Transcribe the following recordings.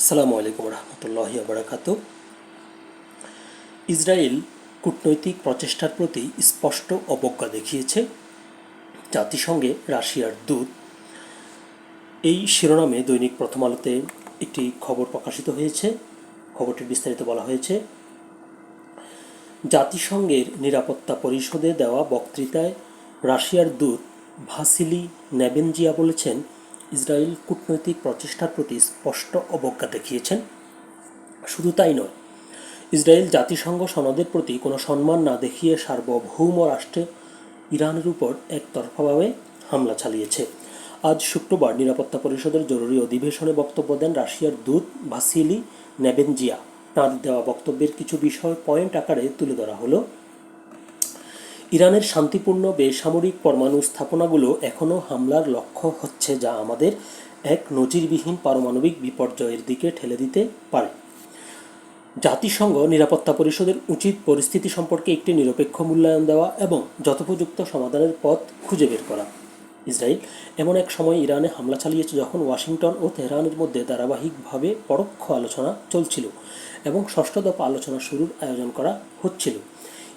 আসসালামু আলাইকুম রহমতুল্লাহি আবরাকাত ইসরায়েল কূটনৈতিক প্রচেষ্টার প্রতি স্পষ্ট অবজ্ঞা দেখিয়েছে। জাতিসংঘে রাশিয়ার দূত এই শিরোনামে দৈনিক প্রথম আলোতে একটি খবর প্রকাশিত হয়েছে। খবরটির বিস্তারিত বলা হয়েছে। জাতিসংঘের নিরাপত্তা পরিষদে দেওয়া বক্তৃতায় রাশিয়ার দূত ভাসিলি নেবেনজিয়া বলেছেন ইসরায়েল কূটনৈতিক প্রচেষ্টার প্রতি স্পষ্ট অবজ্ঞা দেখিয়েছেন। শুধু তাই নয়, ইসরায়েল জাতিসংঘ সনদের প্রতি কোনো সম্মান না দেখিয়ে সার্বভৌম রাষ্ট্রে ইরানের উপর একতরফাভাবে হামলা চালিয়েছে। আজ শুক্রবার নিরাপত্তা পরিষদের জরুরি অধিবেশনে বক্তব্য দেন রাশিয়ার দূত ভাসিলি নেবেনজিয়া। তাঁর দেওয়া বক্তব্যের কিছু বিষয় পয়েন্ট আকারে তুলে ধরা হলো। ইরানের শান্তিপূর্ণ বেসামরিক পরমাণু স্থাপনাগুলো এখনও হামলার লক্ষ্য হচ্ছে যা আমাদের এক নজিরবিহীন পারমাণবিক বিপর্যয়ের দিকে ঠেলে দিতে পারে। জাতিসংঘ নিরাপত্তা পরিষদের উচিত পরিস্থিতি সম্পর্কে একটি নিরপেক্ষ মূল্যায়ন দেওয়া এবং যথোপযুক্ত সমাধানের পথ খুঁজে বের করা। ইসরায়েল এমন এক সময় ইরানে হামলা চালিয়েছে যখন ওয়াশিংটন ও তেহরানের মধ্যে ধারাবাহিকভাবে পরোক্ষ আলোচনা চলছিল এবং ষষ্ঠ দফা আলোচনা শুরুর আয়োজন করা হচ্ছিল।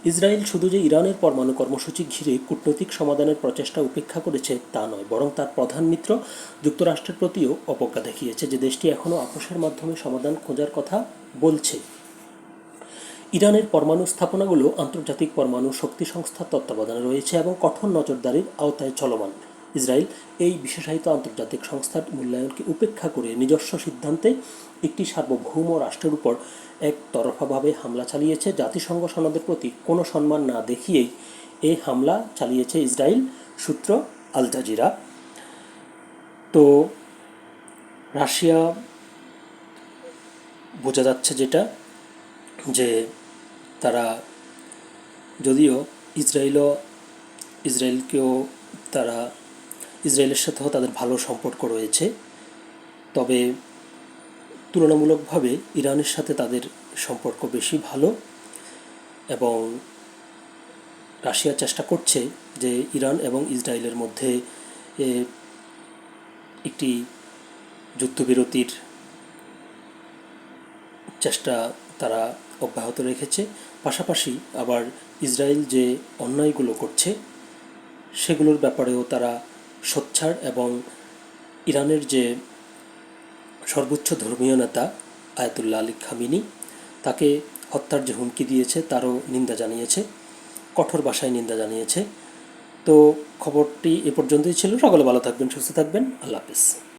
ইসরায়েল শুধু যে ইরানের পরমাণু কর্মসূচি ঘিরে কূটনৈতিক সমাধানের প্রচেষ্টা উপেক্ষা করেছে, তা নয়, বরং তার প্রধান মিত্র যুক্তরাষ্ট্রের প্রতিও অপজ্ঞা দেখিয়েছে যে দেশটি এখনও আপোষের মাধ্যমে সমাধান খোঁজার কথা বলছে। ইরানের পরমাণু স্থাপনাগুলো আন্তর্জাতিক পরমাণু শক্তি সংস্থার তত্ত্বাবধানে রয়েছে এবং কঠোর নজরদারির আওতায় চলমান। ইসরায়েল এই বিশেষায়িত আন্তর্জাতিক সংস্থার মূল্যায়নকে উপেক্ষা করে নিজস্ব সিদ্ধান্তে একটি সার্বভৌম রাষ্ট্রের উপর একতরফাভাবে হামলা চালিয়েছে। জাতিসংঘ সনদের প্রতি কোনো সম্মান না দেখিয়েই এই হামলা চালিয়েছে ইসরায়েল, সূত্র আল জাজিরা। তো রাশিয়া বোঝা যাচ্ছে যেটা, যে তারা যদিও ইসরায়েলও, ইসরায়েলকেও তারা ইসরায়েলের সাথেও তাদের ভালো সম্পর্ক রয়েছে। তবে তুলনামূলকভাবে ইরানের সাথে তাদের সম্পর্ক বেশি ভালো এবং রাশিয়া চেষ্টা করছে যে ইরান এবং ইসরায়েলের মধ্যে একটি যুদ্ধবিরতির চেষ্টা তারা অব্যাহত রেখেছে। পাশাপাশি আবার ইসরায়েল যে অন্যায়গুলো করছে, সেগুলোর ব্যাপারেও তারা সোচ্চার এবং ইরানের যে সর্বোচ্চ ধর্মীয় নেতা আয়াতুল্লাহ আলী খামিনি, তাকে হত্যার যে হুমকি দিয়েছে তারও নিন্দা জানিয়েছে, কঠোর ভাষায় নিন্দা জানিয়েছে। তো খবরটি এ পর্যন্তই ছিল। সকলে ভালো থাকবেন, সুস্থ থাকবেন। আল্লাহ হাফিজ।